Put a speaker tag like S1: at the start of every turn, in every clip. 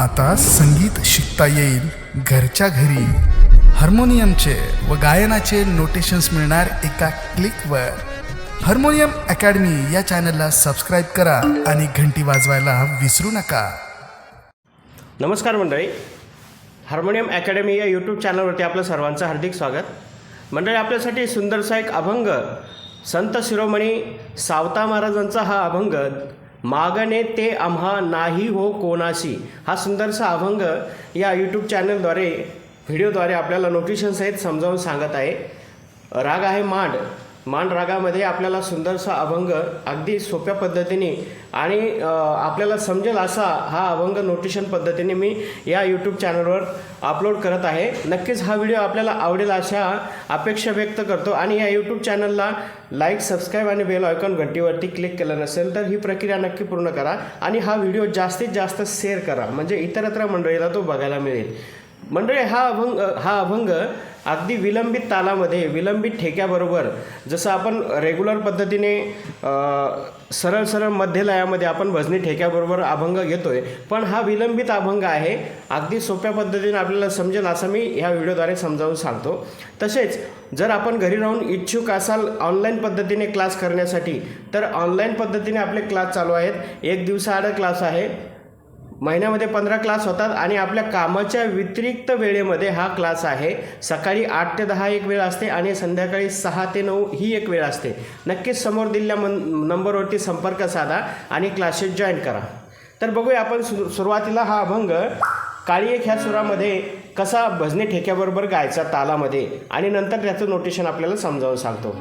S1: आता संगीत शिकता येईल घरच्या घरी. हार्मोनियमचे व गायनाचे नोटेशन्स मिळणार एका क्लिकवर हार्मोनियम अकॅडमी या चॅनलला सबस्क्राईब करा आणि घंटी वाजवायला विसरू नका.
S2: नमस्कार मंडळी. हार्मोनियम अकॅडमी या यूट्यूब चॅनलवरती आपलं सर्वांचं हार्दिक स्वागत. मंडळी आपल्यासाठी सुंदरसा एक अभंग संत शिरोमणी सावता महाराजांचा हा अभंग मागणे ते आम्हा नाही हो कोणाशी. हा सुंदरसा अभंग या यूट्यूब चॅनलद्वारे व्हिडिओद्वारे आपल्याला नोटिशनसहित समजावून सांगत आहे. राग आहे मांड. मांड रागामध्ये आपल्याला सुंदरसा अभंग अगदी सोप्या पद्धतीने आणि आपल्याला समजेल असा हा अभंग नोटिशन पद्धतीने मी या यूट्यूब चॅनलवर अपलोड करत आहे. नक्कीच हा व्हिडिओ आपल्याला आवडेल अशा अपेक्षा व्यक्त करतो. आणि या यूट्यूब चॅनलला लाईक सबस्क्राईब आणि बेल आयकॉन घंटीवरती क्लिक केलं नसेल तर ही प्रक्रिया नक्की पूर्ण करा आणि हा व्हिडिओ जास्तीत जास्त शेअर करा. म्हणजे इतरत्र मंडळीला तो बघायला मिळेल. मंडळी हा अभंग हा अभंग अगदी विलंबित तालामध्ये विलंबित ठेक्याबरोबर जसं आपण रेग्युलर पद्धतीने सरळ सरळ मध्य लयामध्ये आपण भजनी ठेक्याबरोबर अभंग घेतोय पण हा विलंबित अभंग आहे अगदी सोप्या पद्धतीने आपल्याला समजेल असं मी ह्या व्हिडिओद्वारे समजावून सांगतो. तसेच जर आपण घरी राहून इच्छुक असाल ऑनलाईन पद्धतीने क्लास करण्यासाठी तर ऑनलाईन पद्धतीने आपले क्लास चालू आहेत. एक दिवसाआड क्लास आहे. महिन्यामध्ये पंधरा क्लास होतात आणि आपल्या कामाच्या व्यतिरिक्त वेळेमध्ये हा क्लास आहे. सकाळी आठ ते दहा एक वेळ असते आणि संध्याकाळी सहा ते नऊ ही एक वेळ असते. नक्कीच समोर दिलेल्या मन नंबरवरती संपर्क साधा आणि क्लासेस जॉईन करा. तर बघूया आपण सु सुरुवातीला हा अभंग काळी एक ह्या सुरामध्ये कसा भजने ठेक्याबरोबर गायचा तालामध्ये? आणि नंतर त्याचं नोटेशन आपल्याला समजावून सांगतो.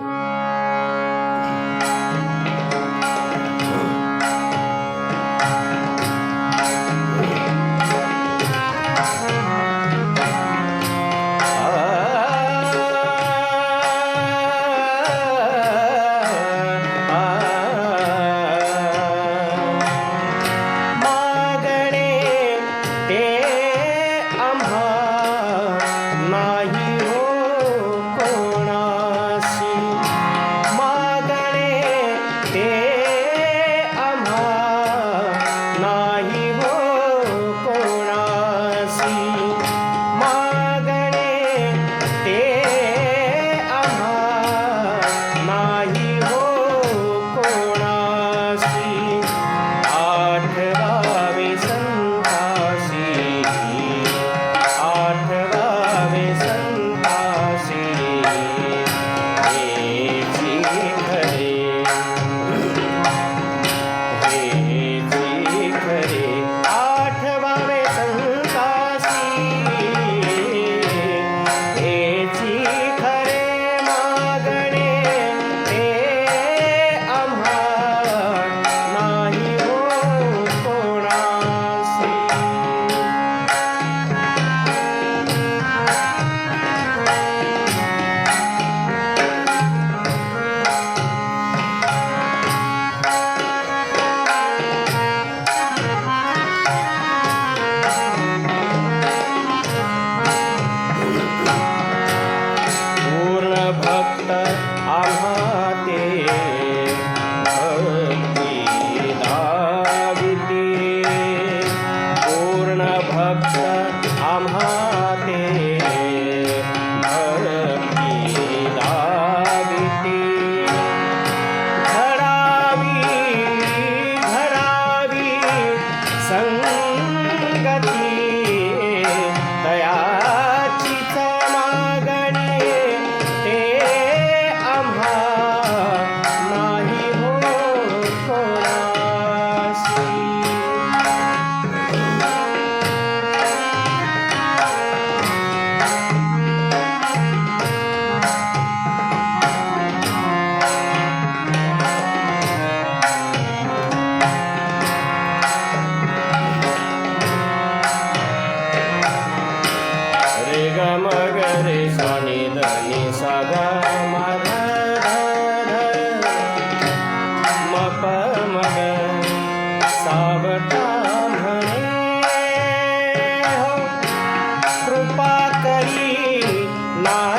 S2: my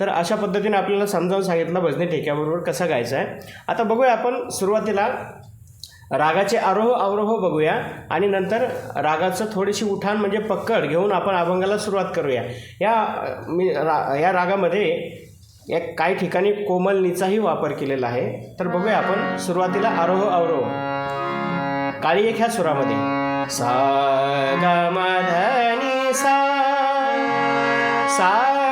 S2: तर अशा पद्धतीने आपल्याला समजावून सांगितलं भजनी ठेक्याबरोबर कसं गायचं आहे. आता बघूया आपण सुरुवातीला रागाचे आरोह अवरोह बघूया आणि नंतर रागाचं थोडीशी उठाण म्हणजे पक्कड घेऊन आपण अभंगाला सुरुवात करूया. या मी रा या रागामध्ये या काही ठिकाणी कोमलनीचाही वापर केलेला आहे. तर बघूया आपण सुरुवातीला आरोह अवरोह. काळी एक ह्या सुरामध्ये. सा ग म सा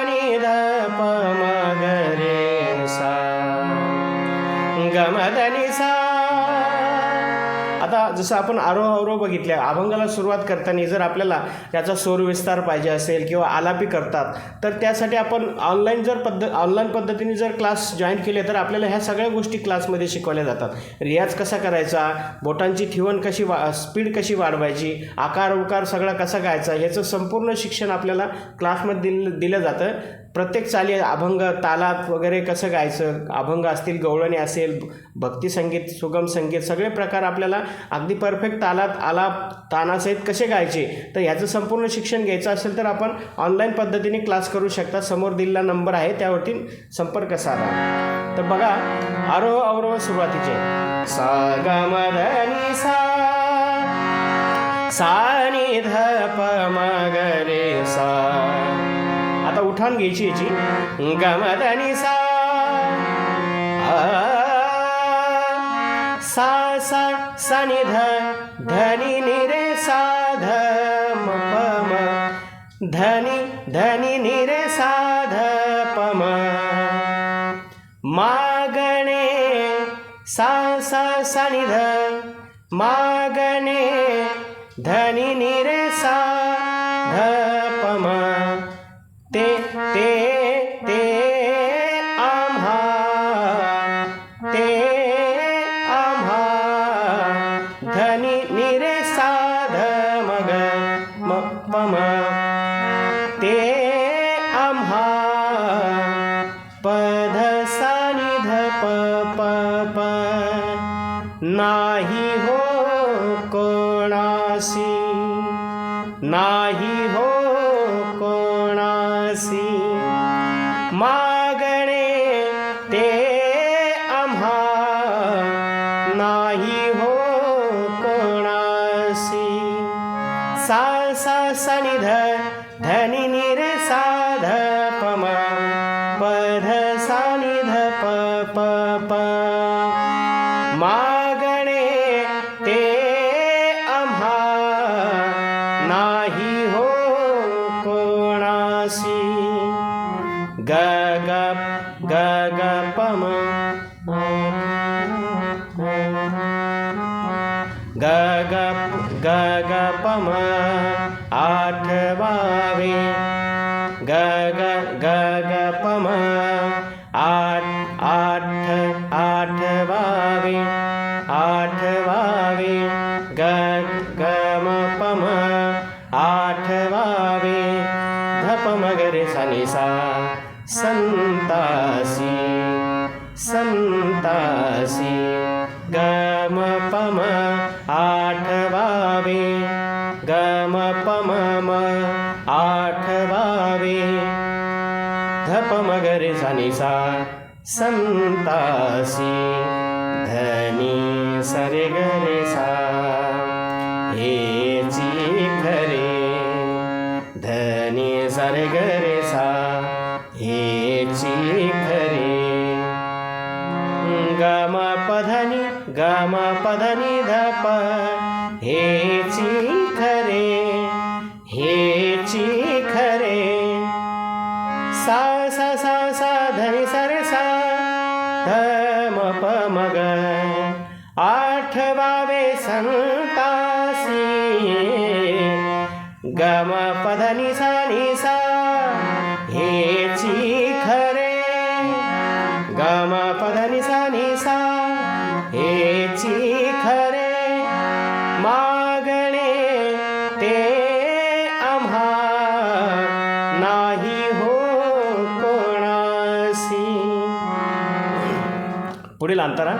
S2: जसं आपण आरोह अवरोह बघितल्या अभंगाला सुरुवात करताना जर आपल्याला याचा स्वर विस्तार पाहिजे असेल किंवा आलापी करतात तर त्यासाठी आपण ऑनलाईन जर पद्ध ऑनलाईन पद्धतीने जर क्लास जॉईन केले तर आपल्याला ह्या सगळ्या गोष्टी क्लासमध्ये शिकवल्या जातात. रियाज कसा करायचा बोटांची ठिवण कशी वा स्पीड कशी वाढवायची आकार उकार सगळा कसा गायचा ह्याचं संपूर्ण शिक्षण आपल्याला क्लासमध्ये दिलं दिलं जातं. प्रत्येक चाली अभंग तालात वगैरे कसं गायचं? अभंग असतील गवळणी असेल भक्ती संगीत सुगम संगीत सगळे प्रकार आपल्याला अगदी परफेक्ट तालात आलाप तानासहित कसे गायचे? तर ह्याचं संपूर्ण शिक्षण घ्यायचं असेल तर आपण ऑनलाईन पद्धतीने क्लास करू शकता. समोर दिलेला नंबर आहे त्यावरती संपर्क साधा. तर बघा आरोह अवरोह सुरुवातीचे. सा ग ध सा सा प ग सा. आता उठाण सा सा सा सा ध धनी नि रे सा ध म प म. ध नि रे सा ध प मागणे सा सा सा ध. मागणे धनी नि रे सा प नाही हो कोणासी नाही हो कोणासी मागणे ते आम्हा नाही हो कोणासी सा सा सा ध धनी नि रे सा सानिध प प प. आठ धप म ग संतासी धनी सरे ग रे सा हेची खरे धनी सरे ग रे सा हेची खरे गम पधनी गम पधनी धप। हेची सा सा सा सा धनी सरे सा धम म आठवावे संतासी गम पधनी सा नि सा हेची खरे गम पधनी सा नि सा हेची खरे मागणे ते आम्हा नाही पुढील अंतरा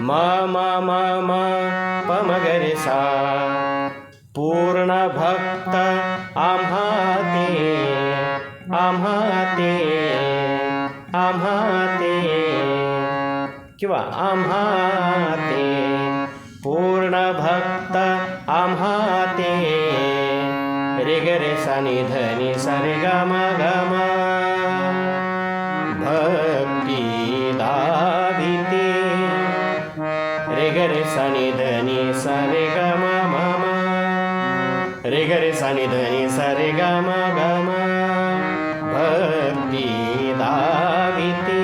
S2: म म म म पमगरे सा पूर्ण भक्त आम्हा ते आम्हा ते आम्हा ते किंवा आम्हा ते पूर्ण भक्त आम्हा ते रे गरे रे सा नि सा रे ग म. रे ग रे सा नि ध नि सा रे ग म ग म भक्ती दाविते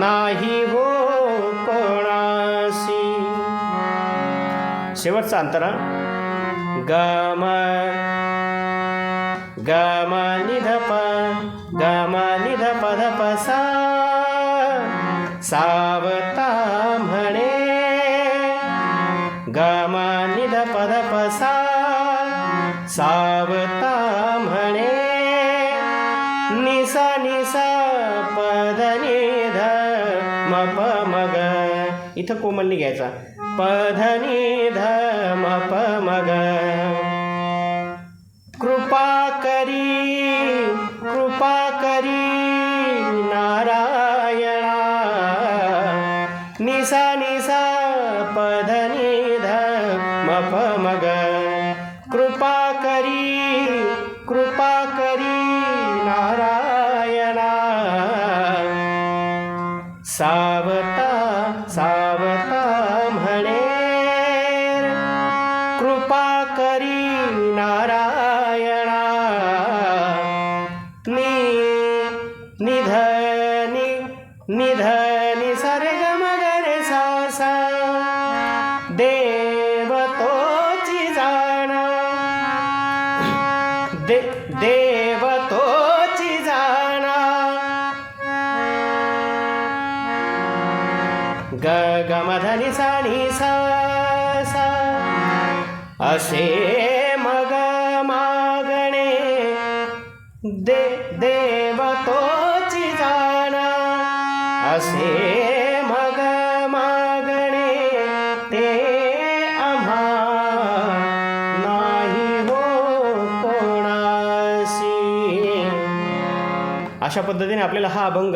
S2: नाही हो कोणाशी. शेवटचा अंतरा गम गम निधप गम निधप धप सा. सावता म्हणे गम निधप धप सा. सावता म्हणे निसा निसा पदने निध मप मग. इथं कोमलनी घ्यायचा पध निध मप मग. कृपा करी. सावता सावता म्हणे कृपा करी नारायणा। नि निधनी निधनी सर्ग मगरे सा सा देव जाणा। दे देव गमधनी साणी सा सा असे मग मागणे दे देवतोची जाणा। असे मग मागणे ते आम्हा नाही हो कोणाशी। अशा पद्धतीने आपल्याला हा अभंग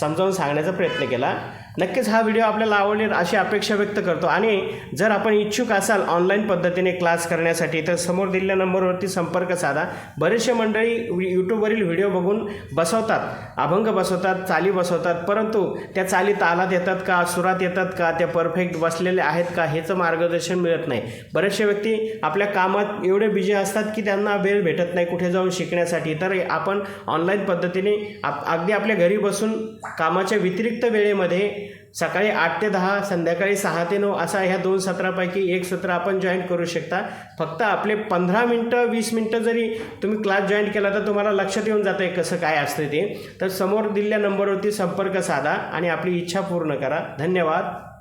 S2: समजावून सांगण्याचा प्रयत्न केला. नक्कीच हा व्हिडिओ आपल्याला आवडेल अशी अपेक्षा व्यक्त करतो. आणि जर आपण इच्छुक असाल ऑनलाईन पद्धतीने क्लास करण्यासाठी तर समोर दिलेल्या नंबरवरती संपर्क साधा. बरेचसे मंडळी यूट्यूबवरील व्हिडिओ बघून बसवतात. अभंग बसवतात चाली बसवतात परंतु त्या चाली तालात येतात का सुरात येतात का त्या परफेक्ट बसलेल्या आहेत का ह्याचं मार्गदर्शन मिळत नाही. बरेचसे व्यक्ती आपल्या कामात एवढे बिझी असतात की त्यांना वेळ भेटत नाही कुठे जाऊन शिकण्यासाठी. तर आपण ऑनलाईन पद्धतीने आप अगदी आपल्या घरी बसून कामाच्या व्यतिरिक्त वेळेमध्ये सकाळी आठ ते दहा संध्याकाळी सहा ते नऊ असा ह्या दोन सत्रापैकी एक सत्र आपण जॉईन करू शकता. फक्त आपले पंधरा मिनटं वीस मिनटं जरी तुम्ही क्लास जॉईन केला तर तुम्हाला लक्षात येऊन जातं आहे कसं काय असतं ते. तर समोर दिलेल्या नंबरवरती संपर्क साधा आणि आपली इच्छा पूर्ण करा. धन्यवाद.